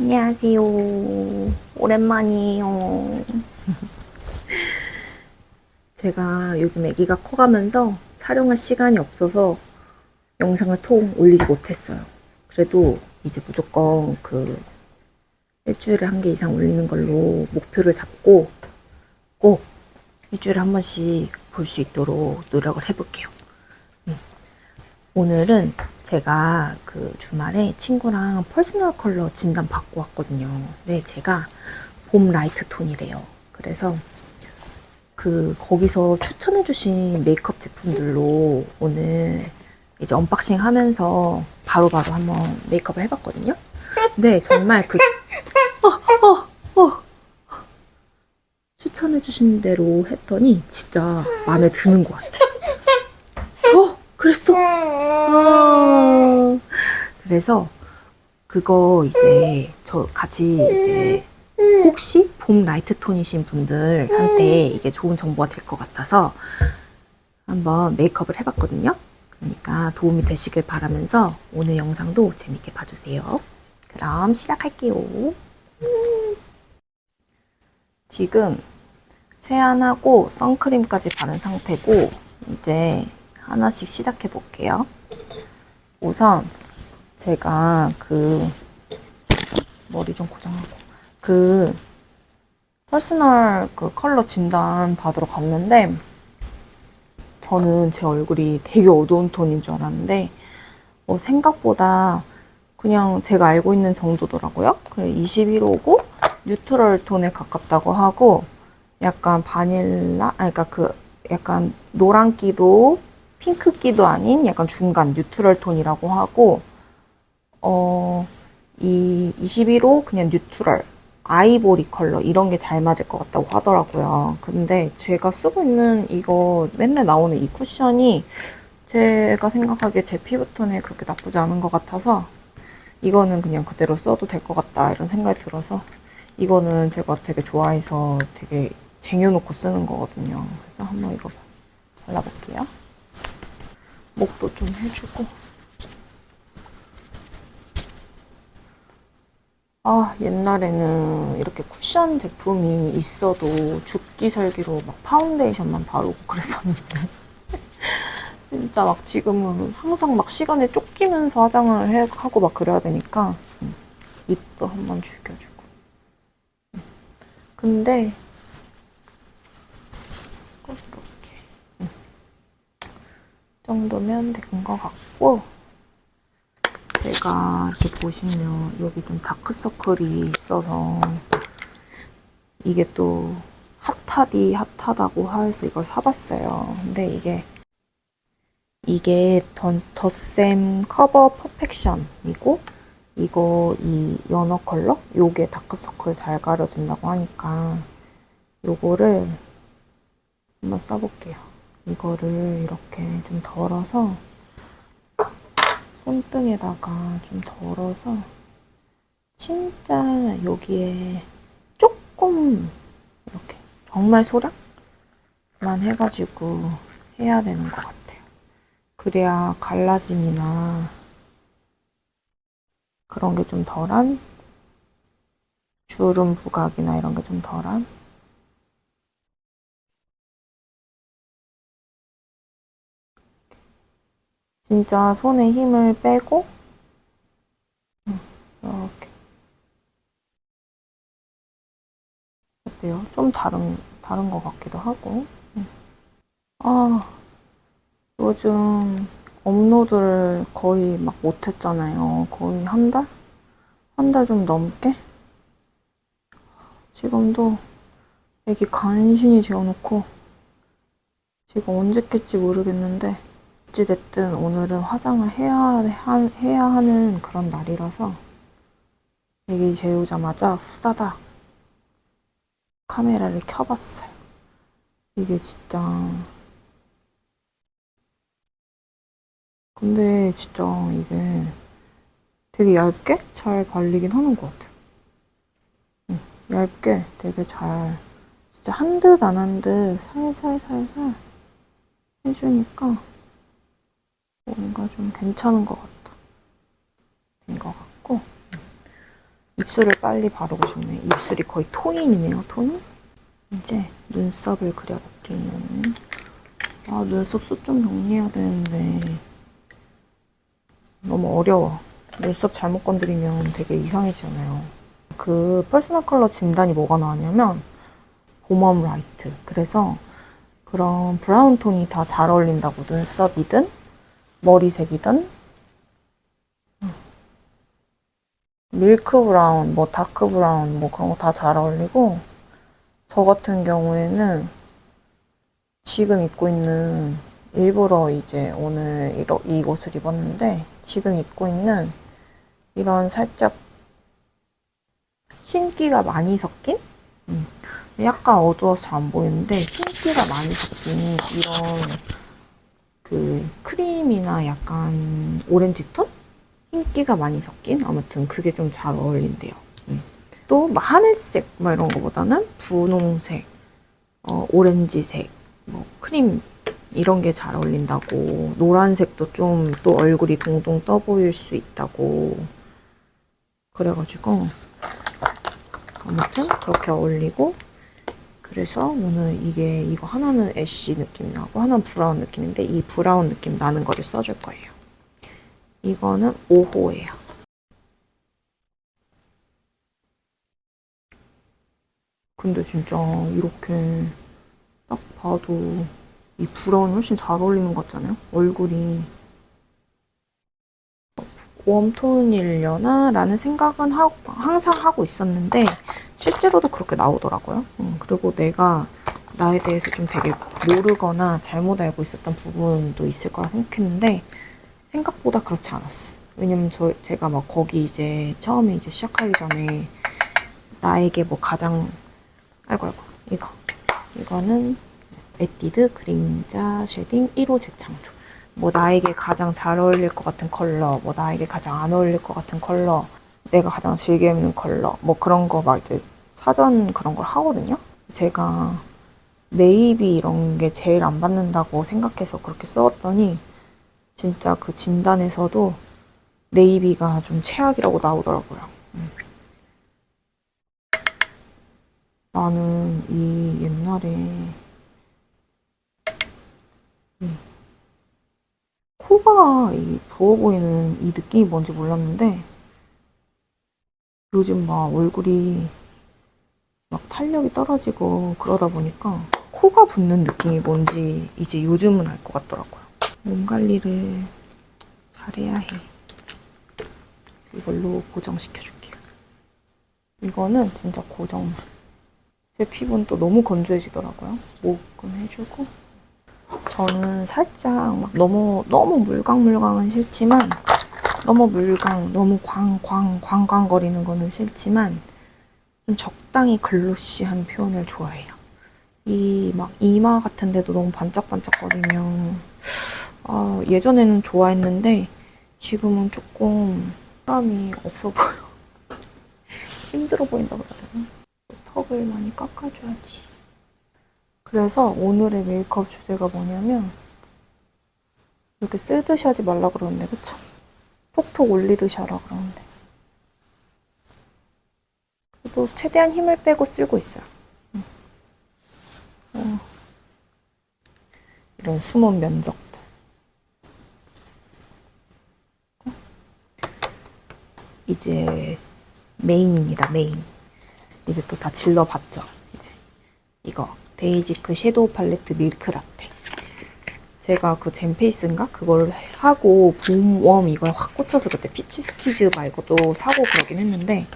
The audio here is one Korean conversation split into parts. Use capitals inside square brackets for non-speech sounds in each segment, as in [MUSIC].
안녕하세요. 오랜만이에요. 제가 요즘 아기가 커가면서 촬영할 시간이 없어서 영상을 통 올리지 못했어요. 그래도 이제 무조건 그 일주일에 한 개 이상 올리는 걸로 목표를 잡고 꼭 일주일에 한 번씩 볼 수 있도록 노력을 해볼게요. 음. 오늘은 제가 그 주말에 친구랑 퍼스널 컬러 진단 받고 왔거든요. 네, 제가 봄 라이트 톤이래요. 그래서 그 거기서 추천해주신 메이크업 제품들로 오늘 이제 언박싱 하면서 바로바로 한번 메이크업을 해봤거든요. 네, 정말 그, 어, 어, 어. 추천해주신 대로 했더니 진짜 마음에 드는 것 같아. 어, 그랬어? 아, 그래서 그거 이제 저 같이 이제 혹시 봄 라이트 톤이신 분들한테 이게 좋은 정보가 될 것 같아서 한번 메이크업을 해봤거든요. 그러니까 도움이 되시길 바라면서 오늘 영상도 재밌게 봐주세요. 그럼 시작할게요. 지금 세안하고 선크림까지 바른 상태고 이제 하나씩 시작해 볼게요. 우선 제가 그 머리 좀 고정하고 그 퍼스널 그 컬러 진단 받으러 갔는데 저는 제 얼굴이 되게 어두운 톤인 줄 알았는데 어, 생각보다 그냥 제가 알고 있는 정도더라고요. 21호고 뉴트럴 톤에 가깝다고 하고 약간 바닐라, 아니 그러니까 그 약간 노란기도 핑크기도 아닌 약간 중간 뉴트럴 톤이라고 하고 어, 이 21호 그냥 뉴트럴 아이보리 컬러 이런 게 잘 맞을 것 같다고 하더라고요. 근데 제가 쓰고 있는 이거 맨날 나오는 이 쿠션이 제가 생각하기에 제 피부톤에 그렇게 나쁘지 않은 것 같아서 이거는 그냥 그대로 써도 될 것 같다 이런 생각이 들어서 이거는 제가 되게 좋아해서 되게 쟁여놓고 쓰는 거거든요. 그래서 한번 이거 발라볼게요. 목도 좀 해주고. 아, 옛날에는 이렇게 쿠션 제품이 있어도 죽기 살기로 막 파운데이션만 바르고 그랬었는데. [LAUGHS] 진짜 막 지금은 항상 막 시간에 쫓기면서 화장을 해, 하고 막 그래야 되니까 음, 입도 한번 죽여주고. 음. 근데 꼭 이렇게 음. 정도면 된 것 같고 제가 이렇게 보시면 여기 좀 다크서클이 있어서 이게 또 핫하디 핫하다고 해서 이걸 사봤어요. 근데 이게 이게 더, 더샘 커버 퍼펙션이고 이거 이 연어 컬러 요게 다크서클 잘 가려준다고 하니까 요거를 한번 써볼게요. 이거를 이렇게 좀 덜어서 손등에다가 좀 덜어서 진짜 여기에 조금 이렇게 정말 소량만 해가지고 해야 되는 것 같아요. 그래야 갈라짐이나 그런 게 좀 덜한 주름 부각이나 이런 게 좀 덜한 진짜 손에 힘을 빼고 이렇게 어때요? 좀 다른 다른 것 같기도 하고 아 요즘 업로드를 거의 막 못했잖아요. 거의 한 달? 한 달 좀 넘게? 지금도 애기 간신히 재워놓고 지금 언제 깼지 모르겠는데 어찌됐든 오늘은 화장을 해야, 하, 해야 하는 그런 날이라서 애기 재우자마자 후다닥 카메라를 켜봤어요. 이게 진짜 근데 진짜 이게 되게 얇게 잘 발리긴 하는 것 같아요. 응, 얇게 되게 잘, 진짜 한 듯 안 한 듯 살살살살 해주니까 뭔가 좀 괜찮은 것 같다. 된 것 같고. 입술을 빨리 바르고 싶네. 입술이 거의 토인이네요, 토인? 이제 눈썹을 그려볼게요. 아, 눈썹 숱 좀 정리해야 되는데 너무 어려워. 눈썹 잘못 건드리면 되게 이상해지잖아요. 그 퍼스널 컬러 진단이 뭐가 나왔냐면 봄웜 라이트. 그래서 그런 브라운 톤이 다 잘 어울린다고 눈썹이든 머리색이든 음. 밀크 브라운, 뭐 다크 브라운 뭐 그런 거 다 잘 어울리고 저 같은 경우에는 지금 입고 있는 일부러 이제 오늘 이러, 이 옷을 입었는데 지금 입고 있는 이런 살짝 흰기가 많이 섞인 음. 약간 어두워서 잘안 보이는데 흰기가 많이 섞인 이런 그 크림이나 약간 오렌지 톤? 흰기가 많이 섞인 아무튼 그게 좀 잘 어울린대요. 음. 또막 하늘색 막 이런 거보다는 분홍색, 어, 오렌지색, 뭐 크림 이런 게 잘 어울린다고 노란색도 좀 또 얼굴이 동동 떠 보일 수 있다고 그래가지고 아무튼 그렇게 어울리고 그래서 오늘 이게 이거 하나는 애쉬 느낌 나고 하나는 브라운 느낌인데 이 브라운 느낌 나는 거를 써줄 거예요. 이거는 5호예요. 근데 진짜 이렇게 딱 봐도 이 브라운이 훨씬 잘 어울리는 것 같잖아요? 얼굴이 웜톤이려나? 라는 생각은 하고, 항상 하고 있었는데 실제로도 그렇게 나오더라고요. 음, 그리고 내가 나에 대해서 좀 되게 모르거나 잘못 알고 있었던 부분도 있을 거라 생각했는데 생각보다 그렇지 않았어. 왜냐면 저 제가 막 거기 이제 처음에 이제 시작하기 전에 나에게 뭐 가장 아이고 아이고 이거 이거는 에뛰드 그림자 쉐딩 1호 재창조 뭐 나에게 가장 잘 어울릴 것 같은 컬러 뭐 나에게 가장 안 어울릴 것 같은 컬러 내가 가장 즐겨 입는 컬러 뭐 그런 거 막 이제 사전 그런 걸 하거든요 제가 네이비 이런 게 제일 안 받는다고 생각해서 그렇게 써왔더니 진짜 그 진단에서도 네이비가 좀 최악이라고 나오더라고요. 음. 나는 이 옛날에 이 코가 이 부어 보이는 이 느낌이 뭔지 몰랐는데 요즘 막 얼굴이 막 탄력이 떨어지고 그러다 보니까 코가 붓는 느낌이 뭔지 이제 요즘은 알 것 같더라고요. 몸 관리를 잘해야 해. 이걸로 고정시켜줄게요. 이거는 진짜 고정만. 제 피부는 또 너무 건조해지더라고요. 목은 해주고. 저는 살짝 막 너무, 너무 물광물광은 싫지만, 너무 물광, 너무 광 광, 광광거리는 거는 싫지만, 좀 적당히 글로시한 표현을 좋아해요. 이 막 이마 같은 데도 너무 반짝반짝거리면, 아, 예전에는 좋아했는데, 지금은 조금 사람이 없어 보여. [LAUGHS] 힘들어 보인다 그래야 되나? 턱을 많이 깎아줘야지. 그래서 오늘의 메이크업 주제가 뭐냐면 이렇게 쓸듯이 하지 말라 그러는데 그쵸? 톡톡 올리듯이 하라 그러는데 그래도 최대한 힘을 빼고 쓸고 있어요. 응. 어. 이런 숨은 면적들. 이제 메인입니다. 메인. 이제 또 다 질러봤죠. 이제 이거 데이지크 섀도우 팔레트 밀크 라떼. 제가 그 젠페이스인가 그걸 하고 봄웜 이걸 확 꽂혀서 그때 피치 스키즈 말고도 사고 그러긴 했는데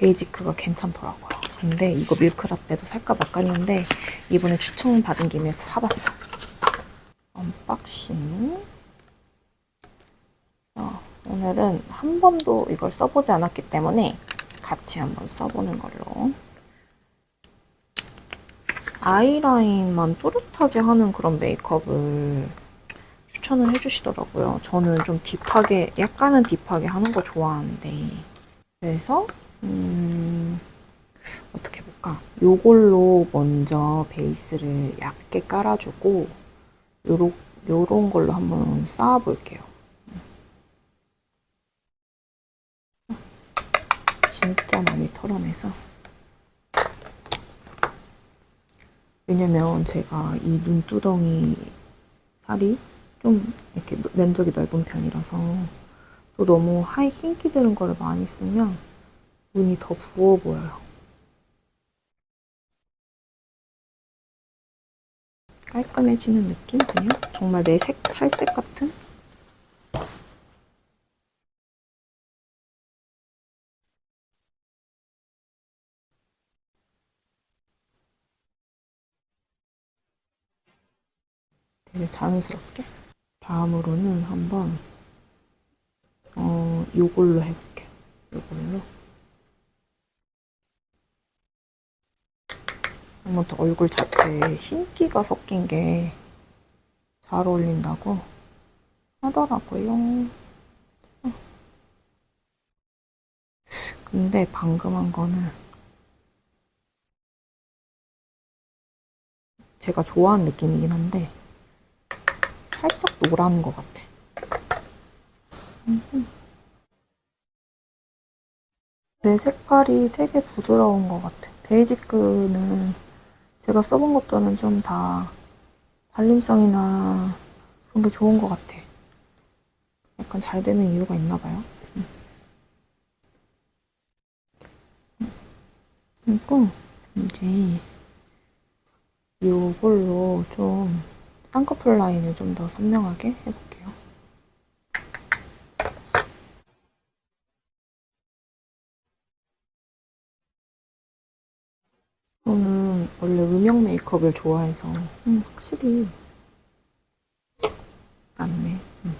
데이지크가 괜찮더라고요. 근데 이거 밀크 라떼도 살까 말까했는데 이번에 추천 받은 김에 사봤어. 언박싱. 어, 오늘은 한 번도 이걸 써보지 않았기 때문에 같이 한번 써보는 걸로. 아이라인만 또렷하게 하는 그런 메이크업을 추천을 해주시더라고요. 저는 좀 딥하게, 약간은 딥하게 하는 거 좋아하는데. 그래서, 음, 어떻게 해볼까? 요걸로 먼저 베이스를 얇게 깔아주고, 요런, 요런 걸로 한번 쌓아볼게요. 진짜 많이 털어내서 왜냐면 제가 이 눈두덩이 살이 좀 이렇게 면적이 넓은 편이라서 또 너무 하이 흰기 드는 거를 많이 쓰면 눈이 더 부어 보여요. 깔끔해지는 느낌? 그냥 정말 내 색, 살색 같은? 되게 자연스럽게. 다음으로는 한번 어 요걸로 해볼게요. 요걸로 더 얼굴 자체에 흰기가 섞인 게 잘 어울린다고 하더라고요. 어. 근데 방금 한 거는 제가 좋아하는 느낌이긴 한데 살짝 노란 것 같아. 내 색깔이 되게 부드러운 것 같아. 데이지크는 제가 써본 것들은 좀다 발림성이나 그런 게 좋은 것 같아. 약간 잘 되는 이유가 있나 봐요. 음. 그리고 이제 이걸로 좀 쌍꺼풀 라인을 좀 더 선명하게 해볼게요. 저는 원래 음영 메이크업을 좋아해서 음, 확실히 낫네. 음.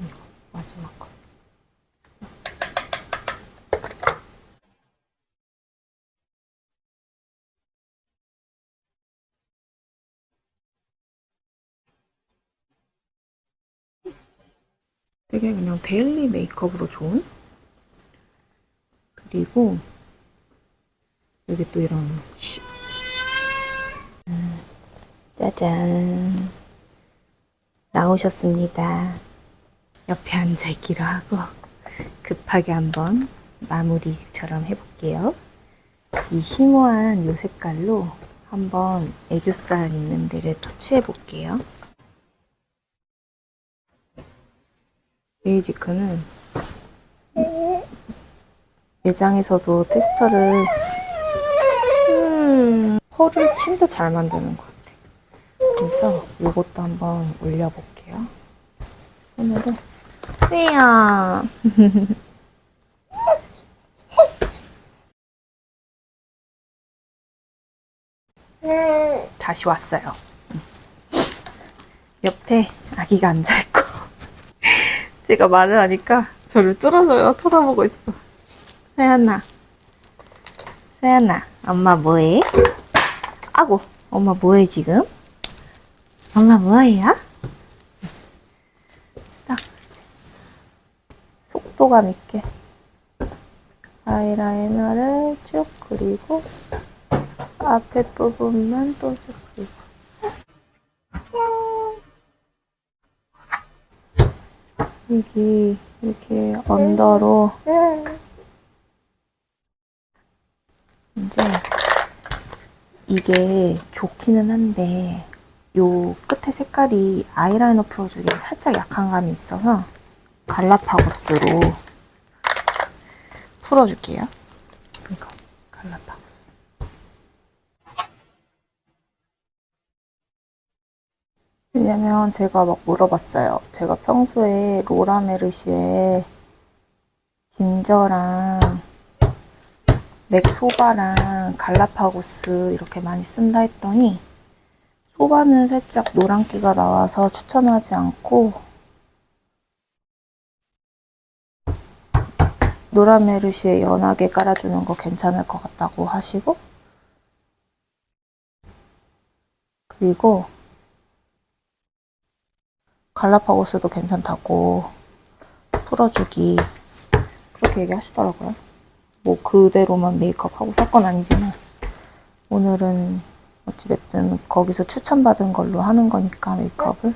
이거 마지막 거. 되게 그냥 데일리 메이크업으로 좋은? 그리고 여기 또 이런 시- 음, 짜잔 나오셨습니다. 옆에 앉아 있기로 하고 급하게 한번 마무리처럼 해볼게요. 이 심오한 요 색깔로 한번 애교살 있는 데를 터치해 볼게요. 베이지크는 매장에서도 테스터를 음, 펄을 진짜 잘 만드는 것 같아. 그래서 이것도 한번 올려볼게요. 손으로. 삐야. [LAUGHS] 다시 왔어요. 옆에 아기가 앉아있고. 제가 말을 하니까 저를 뚫어져요. 쳐다보고 있어. 세연아. 세연아, 엄마 뭐해? 아고, 엄마 뭐해 지금? 엄마 뭐해요? 딱. 속도감 있게. 아이라이너를 쭉 그리고 앞에 부분만 또 쭉 그리고. 여기 이렇게 언더로 이제 이게 좋기는 한데 요 끝에 색깔이 아이라이너 풀어주기에 살짝 약한 감이 있어서 갈라파고스로 풀어줄게요. 이거 갈라파고스. 왜냐면 제가 막 물어봤어요. 제가 평소에 로라 메르시에 진저랑 맥소바랑 갈라파고스 이렇게 많이 쓴다 했더니 소바는 살짝 노란기가 나와서 추천하지 않고 노라메르시에 연하게 깔아주는 거 괜찮을 것 같다고 하시고 그리고 갈라파고스도 괜찮다고 풀어주기 그렇게 얘기하시더라고요. 뭐 그대로만 메이크업 하고 살 건 아니지만 오늘은 어찌됐든 거기서 추천받은 걸로 하는 거니까 메이크업을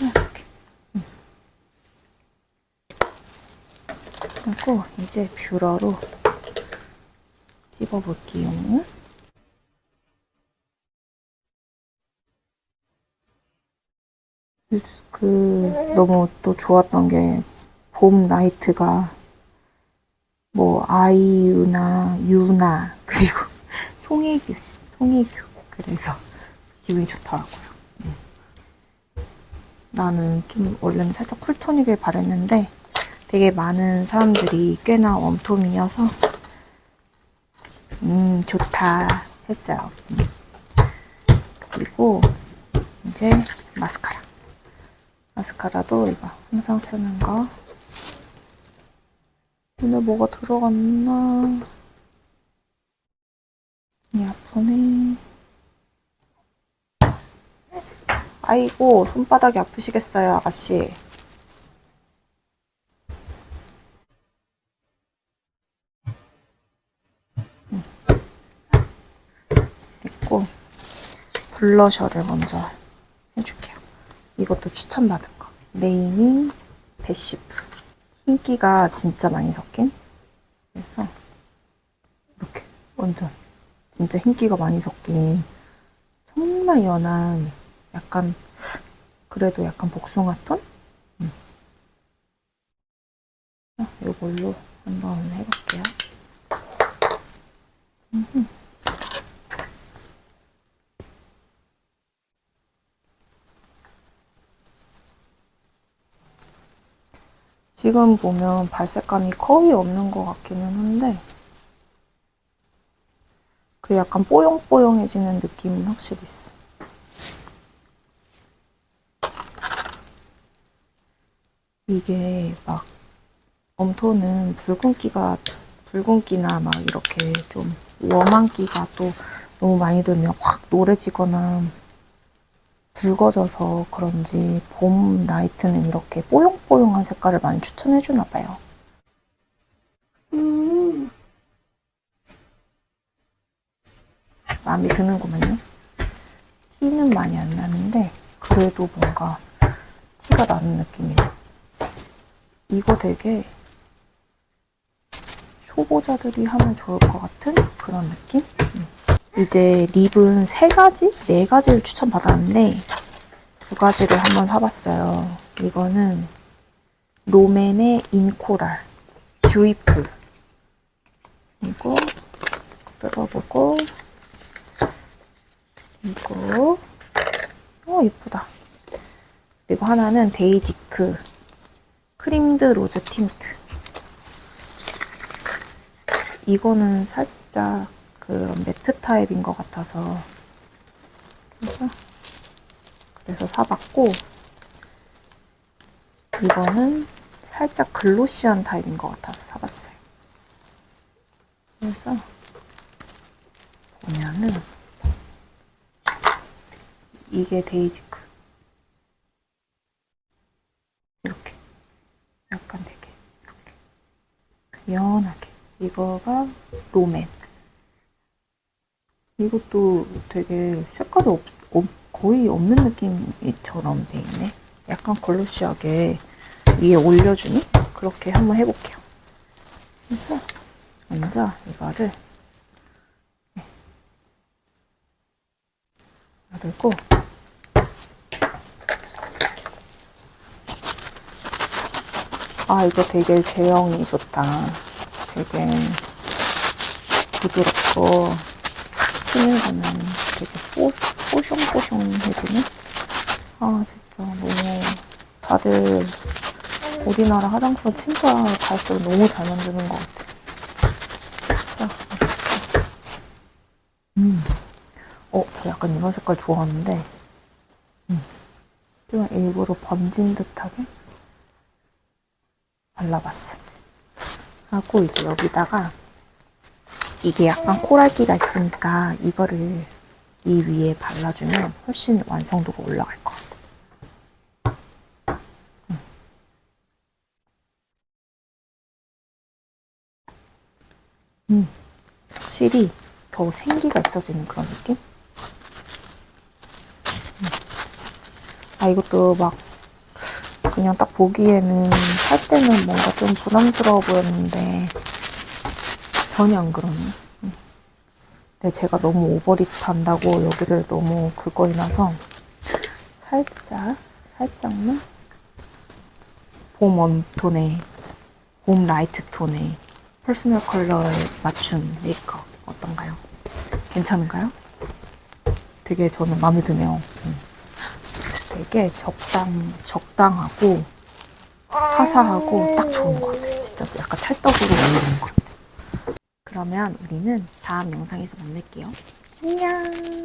이렇게. 음. 하고 이제 뷰러로 찝어볼게요. 그 너무 또 좋았던 게 봄 라이트가 뭐 아이유나 유나 그리고 [LAUGHS] 송혜교 씨, 송혜교 그래서 기분이 좋더라고요. 음. 나는 좀 원래는 살짝 쿨톤이길 바랬는데 되게 많은 사람들이 꽤나 웜톤이어서 음 좋다 했어요. 음. 그리고 이제 마스카라. 마스카라도 이거 항상 쓰는 거. 눈에 뭐가 들어갔나? 이 아프네. 아이고, 손바닥이 아프시겠어요, 아가씨. 음. 됐고, 블러셔를 먼저 해줄게요. 이것도 추천받은 거. 메이밍 베시프. 흰기가 진짜 많이 섞인. 그래서 이렇게 완전 진짜 흰기가 많이 섞인 정말 연한 약간 그래도 약간 복숭아 톤? 음. 자, 이걸로 한번 해볼게요. 음흠. 지금 보면 발색감이 거의 없는 것 같기는 한데 그 약간 뽀용뽀용해지는 느낌은 확실히 있어. 이게 막 웜톤은 붉은기가 붉은기나 막 이렇게 좀 웜한 기가 또 너무 많이 들면 확 노래지거나 붉어져서 그런지 봄 라이트는 이렇게 뽀용뽀용한 색깔을 많이 추천해주나 봐요. 음. 마음에 드는구만요. 티는 많이 안 나는데 그래도 뭔가 티가 나는 느낌이에요. 이거 되게 초보자들이 하면 좋을 것 같은 그런 느낌? 음. 이제 립은 세 가지? 네 가지를 추천받았는데 두 가지를 한번 사봤어요. 이거는 롬앤의 인코랄 듀이풀 이거 뜯어보고 이거 어 예쁘다. 그리고 하나는 데이지크 크림드 로즈 틴트 이거는 살짝 그런 매트 타입인 것 같아서. 그래서 그래서 사봤고 이거는 살짝 글로시한 타입인 것 같아서 사봤어요. 그래서 보면은 이게 데이지크. 이렇게. 약간 되게 이렇게. 연하게. 이거가 롬앤 이것도 되게 색깔이 없, 없, 거의 없는 느낌처럼 돼 있네. 약간 글로시하게 위에 올려주니? 그렇게 한번 해볼게요. 그래서 먼저 이거를 놔두고 아 이거 되게 제형이 좋다. 되게 부드럽고 거는 되게 뽀, 뽀숑뽀숑해지네? 아, 진짜 너무 다들 우리나라 화장품 진짜 갈수록 너무 잘 만드는 것 같아. 자, 음. 어, 저 약간 이런 색깔 좋아하는데, 음. 좀 일부러 번진 듯하게 발라봤어. 하고 이제 여기다가 이게 약간 코랄기가 있으니까 이거를 이 위에 발라주면 훨씬 완성도가 올라갈 것 같아. 음, 확실히 더 생기가 있어지는 그런 느낌? 음. 아, 이것도 막 그냥 딱 보기에는 살 때는 뭔가 좀 부담스러워 보였는데 전혀 안 그러네. 음. 근데 제가 너무 오버립 한다고 여기를 너무 긁어 놔서 살짝, 살짝만 봄 웜톤에, 봄 라이트 톤에 퍼스널 컬러에 맞춘 메이크업 어떤가요? 괜찮은가요? 되게 저는 마음에 드네요. 음. 되게 적당, 적당하고 화사하고 딱 좋은 것 같아요. 진짜 약간 찰떡으로 어울리는 것 같아요. 그러면 우리는 다음 영상에서 만날게요. 안녕!